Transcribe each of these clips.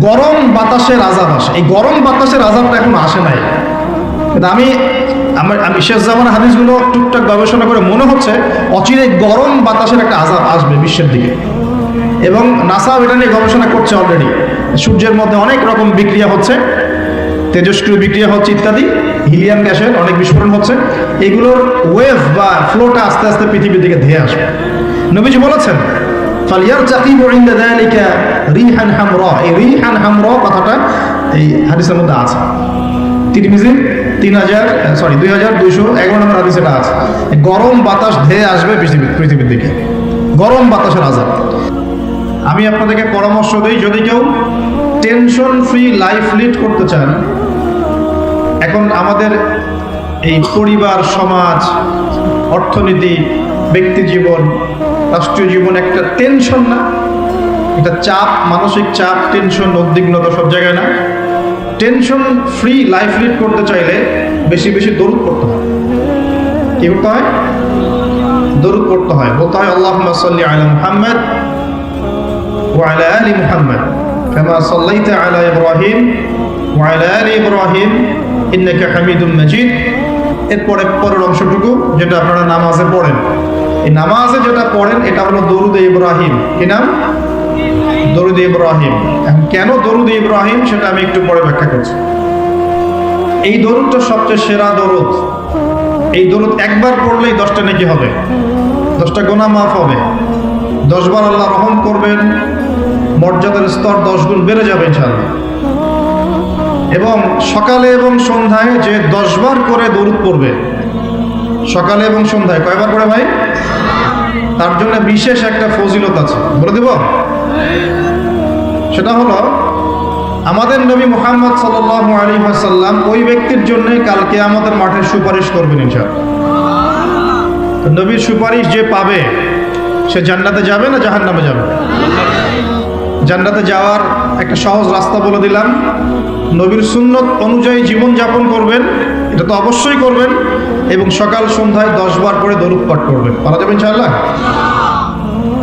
গরম বাতাসের আজাব আসে এই গরম বাতাসের আজাবটা এখন আসে নাই। কিন্তু আমি, আমার, আমি শেষ জামানা হাদিসগুলো টুকটাক গবেষণা করে মনে হচ্ছে অচিরে গরম বাতাসের একটা আজাব আসবে বিশ্বের দিকে। এবং নাসাও এটা নিয়ে গবেষণা করছে অলরেডি সূর্যের মধ্যে অনেক রকম বিক্রিয়া হচ্ছে, তেজস্ক্রিয় বিক্রিয়া হচ্ছে ইত্যাদি, হিলিয়াম গ্যাসের অনেক বিস্ফোরণ হচ্ছে। এগুলোর ওয়েভ বা ফ্লোটা আস্তে আস্তে পৃথিবীর দিকে ধেয়ে আসবে। নবীজি বলেছেন চাকিব ইনদা যালিকা রিহান হামরা। এই রিহান হামরা কথাটা এই হাদিসের মধ্যে আছে। তিরমিজি তিন হাজার সরি দুই হাজার দুইশো এগারো নম্বর হাদিস আছে। গরম বাতাস ধেয়ে আসবে পৃথিবী পৃথিবীর দিকে। গরম বাতাসের আজাব। আমি আপনাদেরকে পরামর্শ দিই, যদি কেউ টেনশন ফ্রি লাইফ লিড করতে চান, এখন আমাদের এই পরিবার, সমাজ, অর্থনীতি, ব্যক্তি জীবন রাষ্ট্রীয় জীবন একটা টেনশন না এটা চাপ মানসিক চাপ টেনশন উদ্বিগ্নতা সব জায়গায় না টেনশন ফ্রি লাইফ লিড করতে চাইলে বেশি বেশি দরুদ করতে হয় কি করতে হয় দরুদ করতে হয় বলতে হয় আল্লাহ সাল্লি আলা মুহাম্মদ وعلى آل محمد كما صليت على إبراهيم وعلى آل إبراهيم إنك حميد مجيد এরপরে পরের অংশটুকু যেটা আপনারা নামাজে পড়েন এই নামাজে যেটা পড়েন, এটা হলো দরুদ ইব্রাহিম। কি নাম? দরুদ ইব্রাহিম। কেন দরুদ ইব্রাহিম, সেটা আমি একটু পরে ব্যাখ্যা করছি। এই দরুদটা সবচেয়ে সেরা দরুদ। এই দরুদ একবার পড়লেই দশটা নাকি হবে। দশটা গোনা মাফ হবে। দশবার আল্লাহ রহম করবেন, মর্যাদার স্তর দশ গুণ বেড়ে যাবে ইনশাআল্লাহ। এবং সকালে এবং সন্ধ্যায় যে দশবার করে দরুদ পড়বে, সকালে এবং সন্ধ্যায়, কয়বার করে ভাই? তার জন্য বিশেষ একটা ফজিলত আছে। বলে দেব? সেটা হলো, আমাদের নবী মোহাম্মদ সাল্লাহ আলী সাল্লাম ওই ব্যক্তির জন্যই কালকে আমাদের মাঠে সুপারিশ করবেন ইনশাআল্লাহ। নবীর সুপারিশ যে পাবে, সে জান্নাতে যাবে না জাহান নামে যাবে? জান্নাতে যাওয়ার একটা সহজ রাস্তা বলে দিলাম। নবীর সুন্নত অনুযায়ী জীবন যাপন করবেন। এটা তো অবশ্যই করবেন এবং সকাল সন্ধ্যায় দশ বার করে দরুদ পাঠ করবেন। পারা যাবে ইনশাআল্লাহ?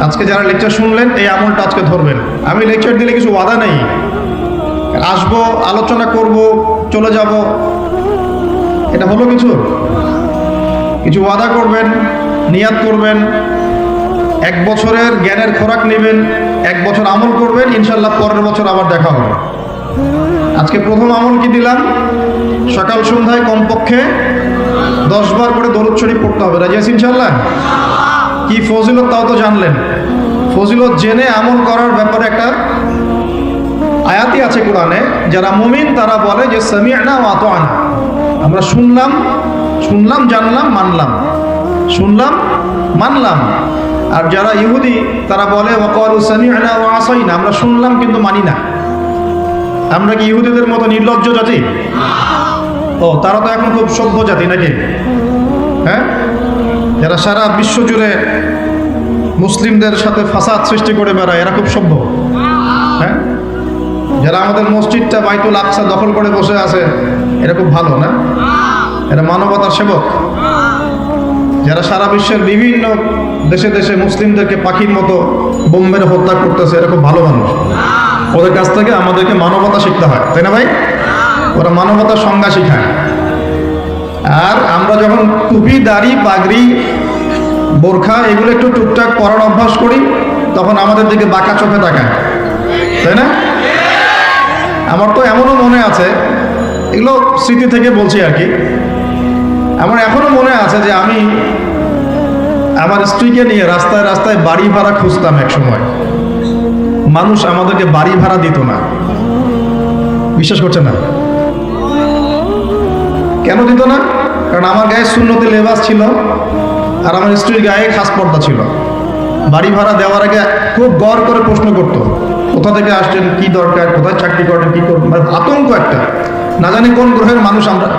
আজকে যারা লেকচার শুনলেন, এই আমলটা আজকে ধরবেন। আমি লেকচার দিলে কিছু ওয়াদা নেই। আসব, আলোচনা করব, চলে যাব। এটা হলো কিছু? কিছু ওয়াদা করবেন, নিয়াত করবেন, এক বছরের জ্ঞানের খোরাক নেবেন, এক বছর আমল করবেন ইনশাল্লাহ পরের বছর আবার দেখা হবে। আজকে প্রথম আমল কি দিলাম? সকাল সন্ধ্যায় কমপক্ষে দশ বার করে দরুদ শরীফ পড়তে হবে। রাজি আছি ইনশাল্লাহ কি ফজিলত তাও তো জানলেন। ফজিলত জেনে আমল করার ব্যাপারে একটা আয়াতি আছে কোরআনে। যারা মুমিন, তারা বলে যে সামিয়ানা ও আতো আনা আমরা শুনলাম শুনলাম, জানলাম, মানলাম। শুনলাম, মানলাম। আর যারা ইহুদি, তারা বলে ওয়াকালু সামিআনা ওয়া আসাইনা। আমরা শুনলাম, কিন্তু মানি না। আমরা কি ইহুদিদের মতো নির্লজ্জ জাতি? ও, তারা তো এখন খুব সভ্য জাতি নাকি? হ্যাঁ? যারা সারা বিশ্ব জুড়ে মুসলিমদের সাথে ফাসাদ সৃষ্টি করে বেড়ায়, এরা খুব সভ্য। হ্যাঁ? যারা আমাদের মসজিদটা বাইতুল আকসা দখল করে বসে আছে, এরা খুব ভালো, না? এরা মানবতার সেবক। যারা সারা বিশ্বের বিভিন্ন দেশে দেশে মুসলিমদেরকে পাখির মতো বোম্বের হত্যা করতেছে, এরা খুব ভালো মানুষ। ওদের কাছ থেকে আমাদেরকে মানবতা শিখতে হয় তাই না ভাই? ওরা মানবতার সংজ্ঞা শিখায়। আর আমরা যখন টুপি দাড়ি পাগড়ি বোরখা এগুলো একটু টুকটাক পরার অভ্যাস করি তখন আমাদের দিকে বাঁকা চোখে তাকায়। তাই না? আমার তো এমনও মনে আছে এগুলো স্মৃতি থেকে বলছি আর কি। আমার এখনও মনে আছে যে আমি আমার স্ত্রীকে নিয়ে রাস্তায় রাস্তায় বাড়ি ভাড়া খুঁজতাম এক সময় মানুষ আমাদেরকে বাড়ি ভাড়া দিত না। বিশ্বাস করছে না? কেন দিত না? কারণ আমার গায়ে শূন্যতে লেবাস ছিল আর আমার স্ত্রীর গায়ে খাস পর্দা ছিল। বাড়ি ভাড়া দেওয়ার আগে খুব গড় করে প্রশ্ন করতো, কোথা থেকে আসছেন, কি দরকার, কোথায় চাকরি করেন, কি করবেন? মানে আতঙ্ক একটা। না জানি কোন গ্রহের মানুষ আমরা,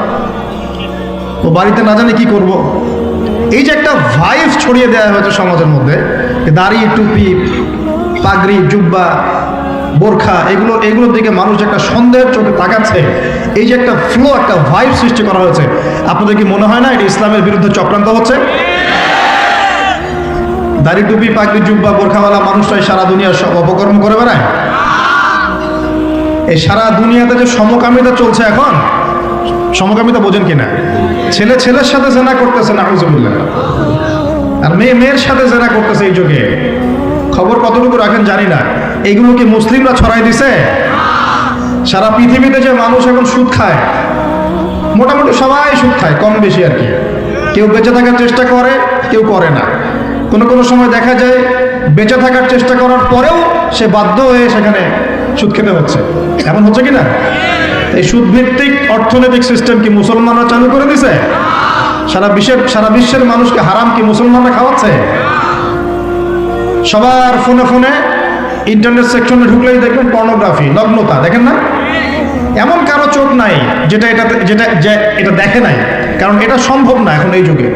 ও বাড়িতে না জানি কি করব। এই যে একটা ভাইভ ছড়িয়ে দেওয়া হয়েছে সমাজের মধ্যে দাড়ি, টুপি পাগড়ি, জুব্বা, বোরখা, এগুলো এগুলোর দিকে মানুষ একটা সন্দেহের চোখে তাকাচ্ছে। এই যে একটা ফ্লো একটা ভাইভ সৃষ্টি করা হয়েছে। আপনাদের কি মনে হয় না এটা ইসলামের বিরুদ্ধে চক্রান্ত হচ্ছে? দাড়ি টুপি, পাগড়ি, জুব্বা, বোরখাওয়ালা মানুষরাই সারা দুনিয়ার সব অপকর্ম করে বেড়ায়। এই সারা দুনিয়াতে যে সমকামিতা চলছে এখন, সমকামিতা বোঝেন কিনা? ছেলে ছেলের সাথে জেনা করতেছে না আর মেয়ে মেয়ের সাথে জেনা করতেছে এই যুগে। খবর কতটুকু রাখেন জানি না। এইগুলো কি মুসলিমরা ছড়াই দিছে? সারা পৃথিবীতে যে মানুষ এখন সুদ খায়, মোটামুটি সবাই সুদ খায়, কম বেশি আর কি। কেউ বেঁচে থাকার চেষ্টা করে, কেউ করে না। কোনো কোনো সময় দেখা যায়, বেঁচে থাকার চেষ্টা করার পরেও সে বাধ্য হয়ে সেখানে সুদ খেতে হচ্ছে। এমন হচ্ছে কি না এই সুদ ভিত্তিক অর্থনৈতিক সিস্টেম কি মুসলমানরা চালু করে দিছে? সারা বিশ্বের সারা বিশ্বের মানুষকে হারাম কি মুসলমানরা খাওয়াচ্ছে? সবার ফোনে ফোনে ইন্টারনেট সেকশনে ঢুকলেই দেখবেন পর্নোগ্রাফি নগ্নতা দেখেন না? এমন কারও চোখ নাই যেটা এটা যেটা এটা দেখে নাই, কারণ এটা সম্ভব না এখন এই যুগে।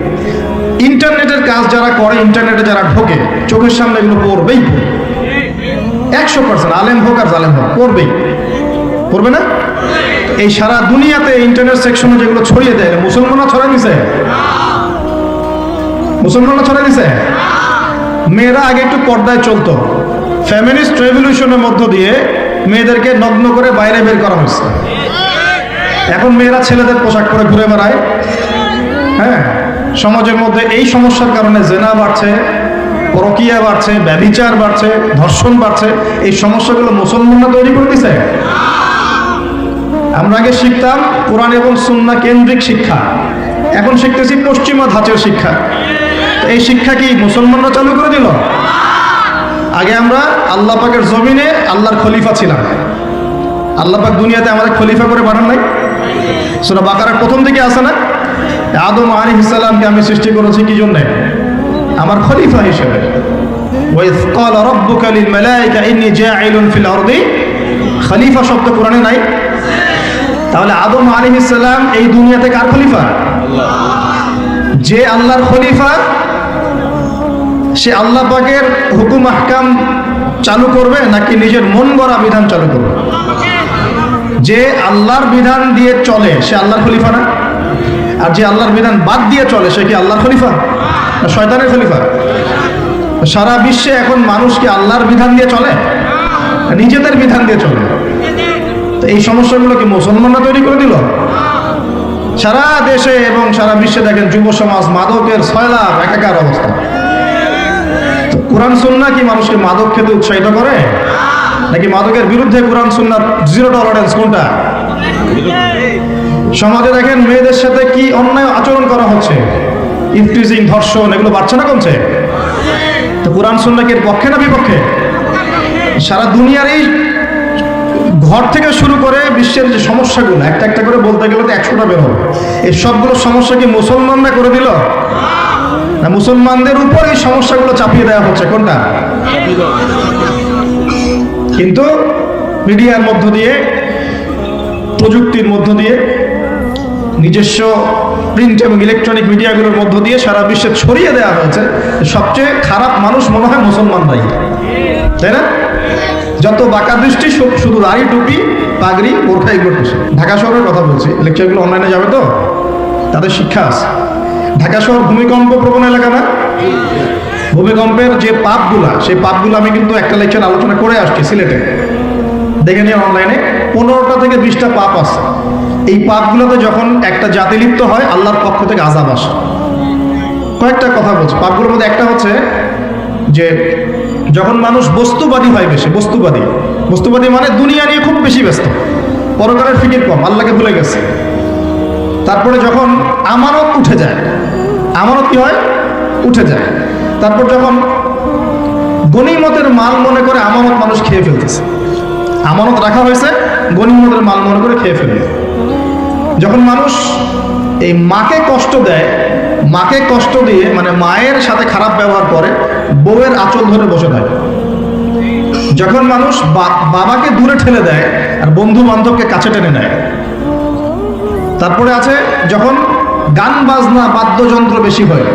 ইন্টারনেটের কাজ যারা করে ইন্টারনেটে যারা ঢোকে, চোখের সামনে এগুলো পড়বেই একশো পার্সেন্ট আলেম হোক আর জালেম হোক, পড়বেই। পড়বে না? এই সারা দুনিয়াতে ইন্টারনেট সেকশনে যেগুলো ছড়িয়ে দেয় মুসলমানরা ছড়াই দিছে? মুসলমানরা ছড়াই দিছে? মেয়েরা আগে একটু পর্দায় চলতো। ফ্যামিলিস্ট রেভলিউশনের মধ্য দিয়ে মেয়েদেরকে নগ্ন করে বাইরে বের করা হয়েছে। এখন মেয়েরা ছেলেদের পোশাক পরে ঘুরে বেড়ায়। হ্যাঁ সমাজের মধ্যে এই সমস্যার কারণে জেনা বাড়ছে, পরকিয়া বাড়ছে ব্যবিচার বাড়ছে, ধর্ষণ বাড়ছে। এই সমস্যাগুলো মুসলমানরা তৈরি করে দিছে। আমরা আগে শিখতাম কোরআন এবং সুন্না কেন্দ্রিক শিক্ষা। এখন শিখতেছি পশ্চিমা ধাঁচের শিক্ষা। এই শিক্ষা কি মুসলমানরা চালু করে দিল? আগে আমরা আল্লাহ পাকের জমিনে আল্লাহর খলিফা ছিলাম। আল্লাহ পাক দুনিয়াতে আমাদের খলিফা করে পাঠান নাই? সেটা বাকারার প্রথম থেকে আসে না? আদম আলী ইসালামকে আমি সৃষ্টি করেছি কি জন্যে? আমার খলিফা হিসেবে। খলিফা শব্দ কোরআনে নাই? তাহলে আদম আলী এই দুনিয়াতে কার খলিফা? যে আল্লাহর খলিফা সে আল্লাহ পাকের হুকুম, আহকাম চালু করবে নাকি নিজের মন গড়া বিধান চালু করবে? যে আল্লাহর বিধান দিয়ে চলে, সে আল্লাহর খলিফা না? আর যে আল্লাহর বিধান বাদ দিয়ে চলে, সে কি আল্লাহর খলিফা? শয়তানের খলিফা? সারা বিশ্বে এখন মানুষ কি আল্লাহর বিধান দিয়ে চলে? নিজেদের বিধান দিয়ে চলে? তো এই সমস্যাগুলো কি মুসলমানরা তৈরি করে দিল? সারা দেশে এবং সারা বিশ্বে দেখেন যুব সমাজ মাদকের সয়লাভ একাকার অবস্থা। কোরআন সুন্না কি মানুষকে মাদক খেতে উৎসাহিত করে? নাকি মাদকের বিরুদ্ধে কোরআন সুন্নার জিরো টলারেন্স কোনটা? সমাজে দেখেন মেয়েদের সাথে কি অন্যায় আচরণ করা হচ্ছে? ইফটিজিং, ধর্ষণ, এগুলো বাড়ছে না কমছে? তো কোরআন সুন্না কি এর পক্ষে না বিপক্ষে? সারা দুনিয়ার এই ঘর থেকে শুরু করে বিশ্বের যে সমস্যাগুলো, একটা একটা করে বলতে গেলে তো একশোটা বের হবে। এই সবগুলো সমস্যা কি মুসলমানরা করে দিল? না, মুসলমানদের উপর এই সমস্যাগুলো চাপিয়ে দেওয়া হচ্ছে, কোনটা? কিন্তু মিডিয়ার মধ্য দিয়ে, প্রযুক্তির মধ্য দিয়ে, নিজস্ব প্রিন্ট এবং ইলেকট্রনিক মিডিয়াগুলোর মধ্য দিয়ে সারা বিশ্বে ছড়িয়ে দেওয়া হয়েছে সবচেয়ে খারাপ মানুষ মনে হয় মুসলমানরাই তাই না? যত বাঁকা দৃষ্টি শুধু দাড়ি টুপি, পাগড়ি বোরখা এগুলো ঢাকা শহরের কথা বলছি লেকচারগুলো অনলাইনে যাবে তো? তাদের শিক্ষা আছে। ঢাকা শহর ভূমিকম্প প্রবণ এলাকা না? ভূমিকম্পের যে পাপগুলা, সেই পাপগুলো আমি কিন্তু একটা লেকচার আলোচনা করে আসছি সিলেটে। দেখে নিয়ে অনলাইনে পনেরোটা থেকে বিশটা পাপ আছে। এই পাপগুলোতে যখন একটা জাতি লিপ্ত হয়, আল্লাহর পক্ষ থেকে আজাব আসে। কয়েকটা কথা বলছি। পাপগুলোর মধ্যে একটা হচ্ছে যে, যখন মানুষ বস্তুবাদী হয় বেশি, বস্তুবাদী। বস্তুবাদী মানে দুনিয়া নিয়ে খুব বেশি ব্যস্ত। পরকালের ফিকির কম, আল্লাহকে ভুলে গেছে। তারপরে যখন আমানত উঠে যায় আমানত কি হয়? উঠে যায়। তারপর যখন গনিমতের মাল মনে করে আমানত মানুষ খেয়ে ফেলতেছে। আমানত রাখা হয়েছে গনিমতের মাল মনে করে খেয়ে ফেলে যখন মানুষ এই মাকে কষ্ট দেয়, মাকে কষ্ট দিয়ে মানে মায়ের সাথে খারাপ ব্যবহার করে, বউয়ের আঁচল ধরে বসে থাকে। যখন মানুষ বাবাকে দূরে ঠেলে দেয়, আর বন্ধু বান্ধবকে কাছে টেনে নেয়। তারপরে আছে, যখন গান বাজনা বাদ্যযন্ত্র বেশি হয়।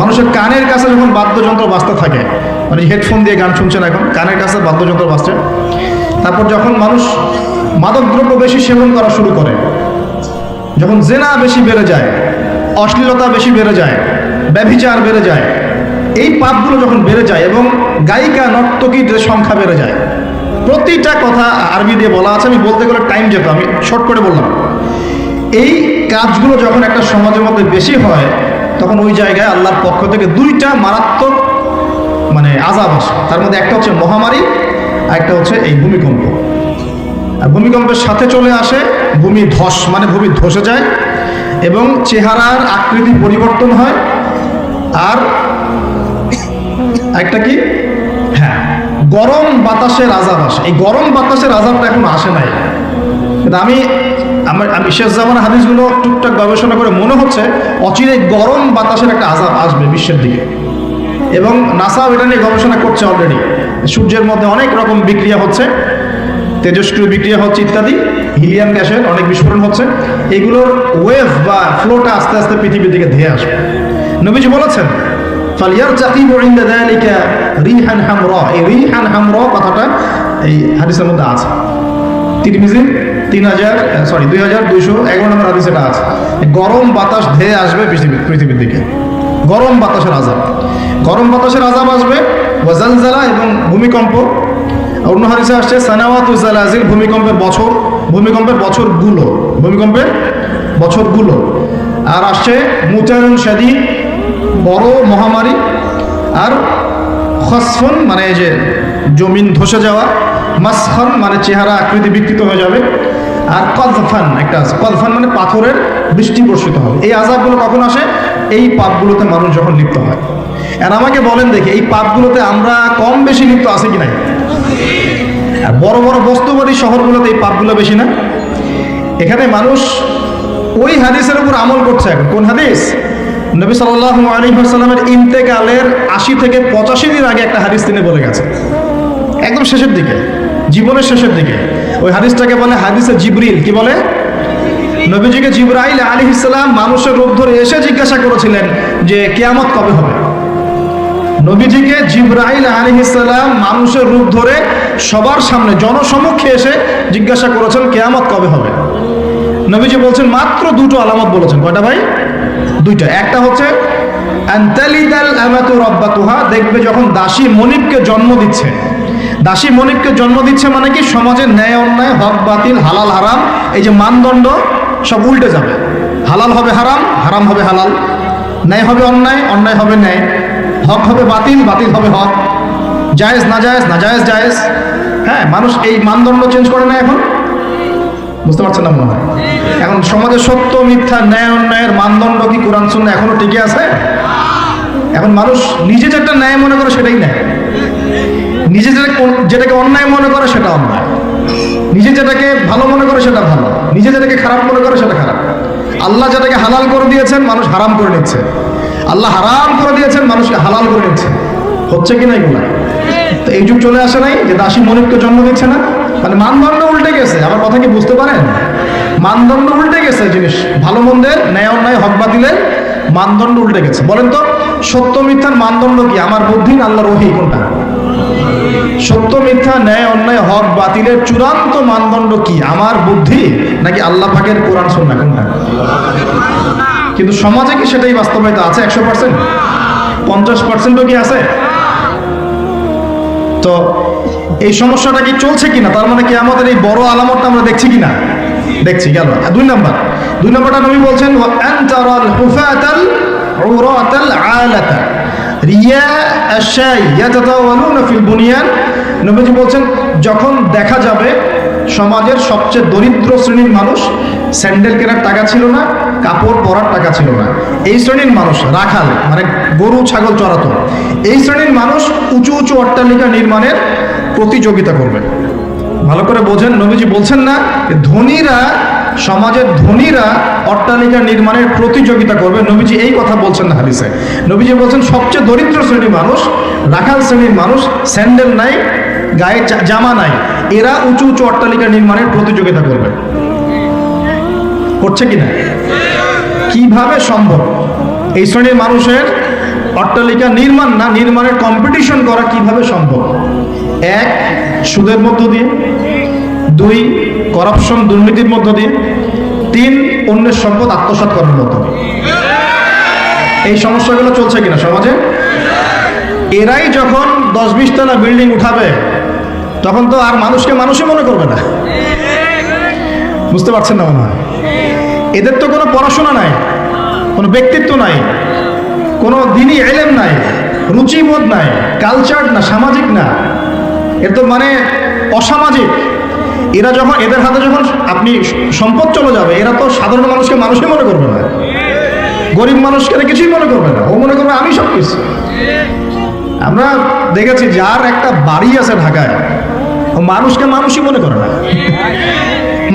মানুষের কানের কাছে যখন বাদ্যযন্ত্র বাজতে থাকে মানে হেডফোন দিয়ে গান শুনছেন এখন, কানের কাছে বাদ্যযন্ত্র বাজছে, তারপর যখন মানুষ মাদকদ্রব্য বেশি সেবন করা শুরু করে, যখন জেনা বেশি বেড়ে যায়, অশ্লীলতা বেশি বেড়ে যায়, ব্যভিচার বেড়ে যায়, এই পাপগুলো যখন বেড়ে যায় এবং গায়িকা, নর্তকীর সংখ্যা বেড়ে যায়, প্রতিটা কথা আরবি দিয়ে বলা আছে, আমি বলতে গেলে টাইম যেত, আমি শর্ট করে বললাম। এই কাজগুলো যখন একটা সমাজের মধ্যে বেশি হয়, তখন ওই জায়গায় আল্লাহর পক্ষ থেকে দুইটা মারাত্মক মানে আজাব আসে। তার মধ্যে একটা হচ্ছে মহামারী আর একটা হচ্ছে এই ভূমিকম্প। আর ভূমিকম্পের সাথে চলে আসে ভূমি ধস মানে ভূমি ধসে যায় এবং চেহারার আকৃতি পরিবর্তন হয়। আর একটা কি? হ্যাঁ গরম বাতাসের আজাব আসে। এই গরম বাতাসের আজাবটা এখন আসে নাই। কিন্তু আমি আমার আমি শেষ জামানা হাদিসগুলো টুকটাক গবেষণা করে মনে হচ্ছে অচিরে গরম বাতাসের একটা আজাব আসবে বিশ্বের দিকে। এবং নাসাও এটা নিয়ে গবেষণা করছে অলরেডি সূর্যের মধ্যে অনেক রকম বিক্রিয়া হচ্ছে, তেজস্ক্রিয় বিক্রিয়া হচ্ছে ইত্যাদি, হিলিয়াম গ্যাসের অনেক বিস্ফোরণ হচ্ছে। এগুলোর ওয়েভ বা ফ্লোটা আস্তে আস্তে পৃথিবীর দিকে ধেয়ে আসবে। নবীজি বলেছেন ফালিয়ার চাকি বরিন্দা দালিকা রিহান হামর। এই রিহান হামর কথাটা এই হাদিসের মধ্যে আছে। তিরমিজি তিন হাজার সরি দুই হাজার দুইশো এগারো নম্বর হাদিস এটা আছে। গরম বাতাস ধেয়ে আসবে পৃথিবী পৃথিবীর দিকে। গরম বাতাসের আজাব। গরম বাতাসের আজাব আসবে ওয়াজালজালা এবং ভূমিকম্প। অন্য হাদিসে আসছে, সানাওয়াত জালাজিল ভূমিকম্পের বছর ভূমিকম্পের বছরগুলো। ভূমিকম্পের বছরগুলো। আর আসছে মুতায়ন শাদি বড় মহামারী। আর খসফন মানে যে জমিন ধসে যাওয়া। মাসখান মানে চেহারা আকৃতি বিকৃত হয়ে যাবে। আর কদফান, একটা আছে। কদফান মানে পাথরের বৃষ্টি বর্ষিত হবে। এই আজাবগুলো কখন আসে? এই পাপগুলোতে মানুষ যখন লিপ্ত হয়। আর আমাকে বলেন দেখি, এই পাপগুলোতে আমরা কম বেশি লিপ্ত আছে কি নাই? আর বড় বড় বস্তুবাদী শহরগুলোতে এই পাপগুলো বেশি না? এখানে মানুষ ওই হাদিসের উপর আমল করছে এখন। কোন হাদিস? নবী সাল্লাহ আলী সাল্লামের ইন্তেকালের আশি থেকে পঁচাশি দিন আগে একটা হাদিস তিনি বলে গেছে একদম শেষের দিকে। জীবনের শেষের দিকে। ওই হাদিসটাকে বলে হাদিসে জিবরিল। কি বলে? নবীজিকে জিব্রাইল আলী ইসলাম মানুষের রূপ ধরে এসে জিজ্ঞাসা করেছিলেন যে কেয়ামত কবে হবে? নবীজিকে জিব্রাইল আলী ইসলাম মানুষের রূপ ধরে সবার সামনে, জনসমক্ষে এসে জিজ্ঞাসা করেছেন কেয়ামত কবে হবে? নবীজি বলছেন, মাত্র দুটো আলামত বলেছেন। কয়টা ভাই? দুইটা। একটা হচ্ছে দেখবে যখন দাসী মনিবকে জন্ম দিচ্ছে দাসী মনিককে জন্ম দিচ্ছে মানে কি সমাজের ন্যায় অন্যায়, হক বাতিল, হালাল, হারাম, এই যে মানদণ্ড সব উল্টে যাবে। হালাল হবে হারাম হারাম হবে হালাল। ন্যায় হবে অন্যায় অন্যায় হবে ন্যায়। হক হবে বাতিল বাতিল হবে হক। জায়েজ, না জায়েজ না জায়েজ জায়েজ। হ্যাঁ মানুষ এই মানদণ্ড চেঞ্জ করে না এখন? বুঝতে পারছেন না মনে এখন সমাজে সত্য, মিথ্যা, ন্যায়, অন্যায়ের মানদণ্ড কি কোরআন শূন্য এখনও টিকে আছে? এখন মানুষ নিজে যেটা ন্যায় মনে করে সেটাই ন্যায়। নিজে যেটা যেটাকে অন্যায় মনে করে সেটা অন্যায়। নিজে যেটাকে ভালো মনে করে সেটা ভালো। নিজে যেটাকে খারাপ মনে করে সেটা খারাপ। আল্লাহ যেটাকে হালাল করে দিয়েছেন, মানুষ হারাম করে নিচ্ছে। আল্লাহ হারাম করে দিয়েছেন, মানুষকে হালাল করে নিচ্ছে। হচ্ছে কি না এগুলা? তো এই যুগ চলে আসে নাই যে দাসী মনিবকে জন্ম দিচ্ছে না। মানে মানদণ্ড উল্টে গেছে। আমার কথা কি বুঝতে পারেন? মানদণ্ড উল্টে গেছে জিনিস। ভালো মন্দের ন্যায় অন্যায় হক বাতিলের মানদণ্ড উল্টে গেছে। বলেন তো, সত্য মিথ্যার মানদণ্ড কি? আমার বুদ্ধি আল্লাহর ওহি কোনটা? সত্য মিথ্যা, ন্যায়, অন্যায়, হক, বাতিলের চূড়ান্ত মানদণ্ড কি? আমার বুদ্ধি? নাকি আল্লাহ পাকের কোরআন সন্না কোনটা কিন্তু সমাজে কি সেটাই বাস্তবায়িত আছে? একশো পার্সেন্ট? পঞ্চাশ পার্সেন্টও কি আছে? তো এই সমস্যাটা কি চলছে কিনা? তার মানে কি আমাদের এই বড় আলামতটা আমরা দেখছি কিনা? দেখছি গেল দুই নাম্বার, দুই নাম্বারটা নবী বলছেন রিয়া আশাই ইয়াতাতাওয়ালুনা ফিল বুনিয়ান। নবীজি বলছেন, যখন দেখা যাবে সমাজের সবচেয়ে দরিদ্র শ্রেণির মানুষ, স্যান্ডেল কেনার টাকা ছিল না, কাপড় পরার টাকা ছিল না। এই শ্রেণির মানুষ, রাখাল মানে গরু, ছাগল চড়াতো। এই শ্রেণির মানুষ উঁচু উঁচু অট্টালিকা নির্মাণের প্রতিযোগিতা করবে। ভালো করে বোঝেন, নবীজি বলছেন না, ধনীরা সমাজের ধনীরা অট্টালিকা নির্মাণের প্রতিযোগিতা করবে। নবীজি এই কথা বলছেন না হাদিসে। নবীজি বলছেন, সবচেয়ে দরিদ্র শ্রেণির মানুষ রাখাল শ্রেণির মানুষ, স্যান্ডেল নাই, গায়ে জামা নাই, এরা উঁচু উঁচু অট্টালিকা নির্মাণের প্রতিযোগিতা করবে। করছে কিনা? কীভাবে সম্ভব? এই শ্রেণির মানুষের অট্টালিকা নির্মাণ না, নির্মাণের কম্পিটিশন করা কীভাবে সম্ভব? এক, সুদের মধ্য দিয়ে। দুই করাপশন দুর্নীতির মধ্য দিয়ে তিন অন্যের সম্পদ আত্মসাৎ করার মতো। এই সমস্যাগুলো চলছে কিনা সমাজে? এরাই যখন দশ বিশ তলা বিল্ডিং উঠাবে, তখন তো আর মানুষকে মানুষই মনে করবে না। বুঝতে পারছেন না মনে হয়? এদের তো কোনো পড়াশোনা নাই, কোনো ব্যক্তিত্ব নাই, কোনো দিনই এলেম নাই, রুচিবোধ নাই কালচার না, সামাজিক না। এর তো মানে অসামাজিক। এরা যখন, এদের হাতে যখন আপনি সম্পদ চলে যাবে, এরা তো সাধারণ মানুষকে মানুষই মনে করবে না। গরিব মানুষকে কিছুই মনে করবে না। ও মনে করবে, আমি সব কিছু। আমরা দেখেছি, যার একটা বাড়ি আছে ঢাকায়, ও মানুষকে মানুষই মনে করে না।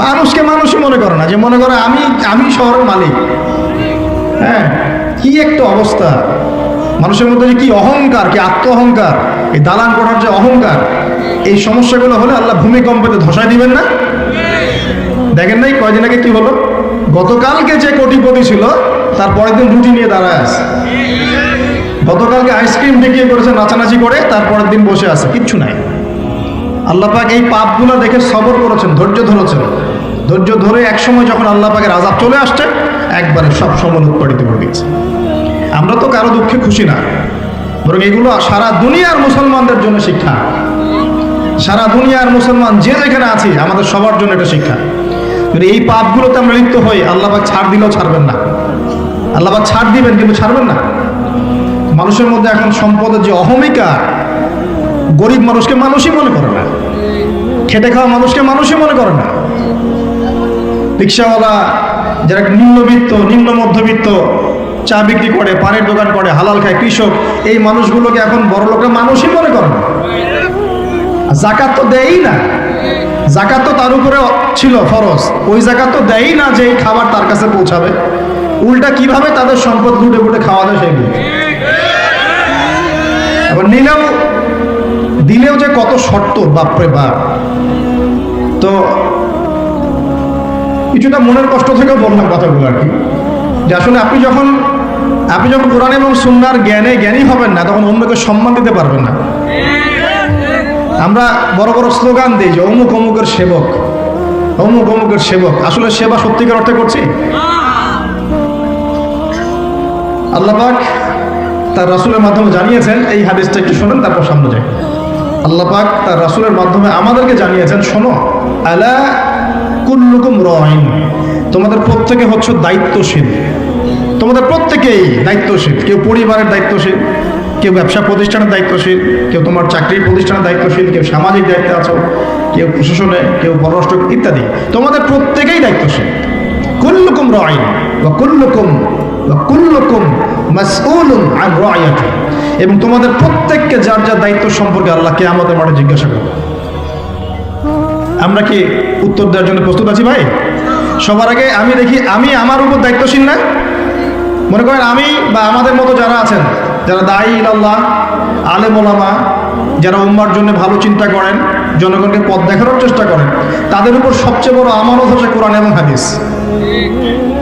মানুষকে মানুষই মনে করে না, যে মনে করে, আমি আমি শহরের মালিক। হ্যাঁ কি একটা অবস্থা। মানুষের মধ্যে যে কি অহংকার, কি আত্ম অহংকার এই দালান কোঠার যে অহংকার। এই সমস্যাগুলো হলে আল্লাহ ভূমিকম্পতে ধসায় দিবেন না। দেখেন নাই, কয়দিন আগে কি হলো? গতকালকে যে কোটিপতি ছিল, তার পরের দিন রুটি নিয়ে দাঁড়ায় আছে। গতকালকে আইসক্রিম বিক্রি করেছে, নাচানাচি করে তারপরের দিন বসে আছে, কিচ্ছু নাই। আল্লাহ পাক এই পাপগুলো দেখে সবর করেছেন, ধৈর্য ধরেছেন। ধৈর্য ধরে একসময় যখন আল্লাহ পাকের আজাব চলে আসছে, একবারে সব সময় উৎপাদিত করে দিয়েছে আমরা তো কারও দুঃখে খুশি না, বরং এগুলো সারা দুনিয়ার মুসলমানদের জন্য শিক্ষা। সারা দুনিয়ার মুসলমান যে যেখানে আছি, আমাদের সবার জন্য এটা শিক্ষা। কিন্তু এই পাপগুলোতে আমরা লিপ্ত হই আল্লাহ পাক ছাড় দিলেও ছাড়বেন না। আল্লাহ পাক ছাড় দিবেন, কিন্তু ছাড়বেন না। মানুষের মধ্যে এখন সম্পদের যে অহমিকা, গরিব মানুষকে মানুষই মনে করে না। খেটে খাওয়া মানুষকে মানুষই মনে করে না। রিক্সাওয়ালা, যারা নিম্নবিত্ত, নিম্ন মধ্যবিত্ত, চা বিক্রি করে, পানের দোকান করে, হালাল খায়, কৃষক, এই মানুষগুলোকে এখন বড় লোকের মানুষই মনে করে না। জাকাত তো দেয়ই না। জাকাত তো তার উপরে ছিল ফরজ। ওই জাকাত তো দেয়ই না যে খাবার তার কাছে পৌঁছাবে। উল্টা কীভাবে তাদের সম্পদ লুটে ফুটে খাওয়া যায় সেইগুলো এবার নিলেও, দিলেও যে কত শর্ত, বাপরে বাপ। তো কিছুটা মনের কষ্ট থেকে বললাম কথাগুলো আর কি। যে আসলে আপনি যখন আপনি যখন কোরআন এবং সুন্নার জ্ঞানে জ্ঞানী হবেন না, তখন অন্যকে সম্মান দিতে পারবেন না। আমরা বড় বড় স্লোগান দিই যে অমুক অমুকের সেবক, অমুক অমুকের সেবক। আসলে সেবা সত্যিকার অর্থে করছি? আল্লাপাক তার রাসুলের মাধ্যমে জানিয়েছেন, এই হাদিসটা একটু শোনেন, তারপর সামনে যাই। আল্লাহ পাক তার রাসুলের মাধ্যমে আমাদেরকে জানিয়েছেন, শোনো, আলা কুল্লুকুম রহিন তোমাদের প্রত্যেকে হচ্ছে দায়িত্বশীল। তোমাদের প্রত্যেকেই দায়িত্বশীল, কেউ পরিবারের দায়িত্বশীল কেউ ব্যবসা প্রতিষ্ঠানের দায়িত্বশীল, কেউ তোমার চাকরির প্রতিষ্ঠানের দায়িত্বশীল, কেউ সামাজিক দায়িত্বে আছো, কেউ প্রশাসনে, কেউ পররাষ্ট্র ইত্যাদি। তোমাদের প্রত্যেকেই দায়িত্বশীল। কুল্লুকুম রহিন বা কুল্লুকুম বা কুল্লুকুম মাসউলুন এবং তোমাদের প্রত্যেককে যার যার দায়িত্ব সম্পর্কে আল্লাহকে আমাদের মাঠে জিজ্ঞাসা করবে। আমরা কি উত্তর দেওয়ার জন্য প্রস্তুত আছি ভাই? সবার আগে আমি দেখি, আমি আমার উপর দায়িত্বশীল না? মনে করেন আমি বা আমাদের মতো যারা আছেন যারা দায়ী আল্লাহ আলেম ওলামা, যারা উম্মার জন্য ভালো চিন্তা করেন, জনগণকে পথ দেখানোর চেষ্টা করেন, তাদের উপর সবচেয়ে বড় আমানত হচ্ছে কোরআন এবং হাদিস।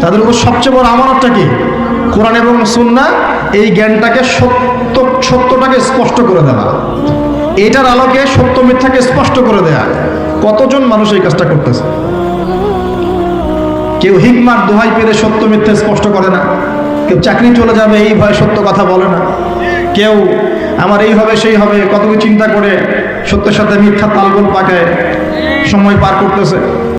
তাদের উপর সবচেয়ে বড় আমানতটা কি? কোরআন এবং সুন্না এই জ্ঞানটাকে সত্য, সত্যটাকে স্পষ্ট করে দেওয়া। এটার আলোকে সত্য মিথ্যাকে স্পষ্ট করে দেয়া। কতজন মানুষ এই কাজটা করতেছে? কেউ হিকমার দোহাই পেরে সত্য মিথ্যা স্পষ্ট করে না। কেউ চাকরি চলে যাবে, এই ভয় সত্য কথা বলে না। কেউ আমার এই হবে, সেই হবে কত চিন্তা করে সত্যের সাথে মিথ্যা তালগোল পাকায় সময় পার করতেছে।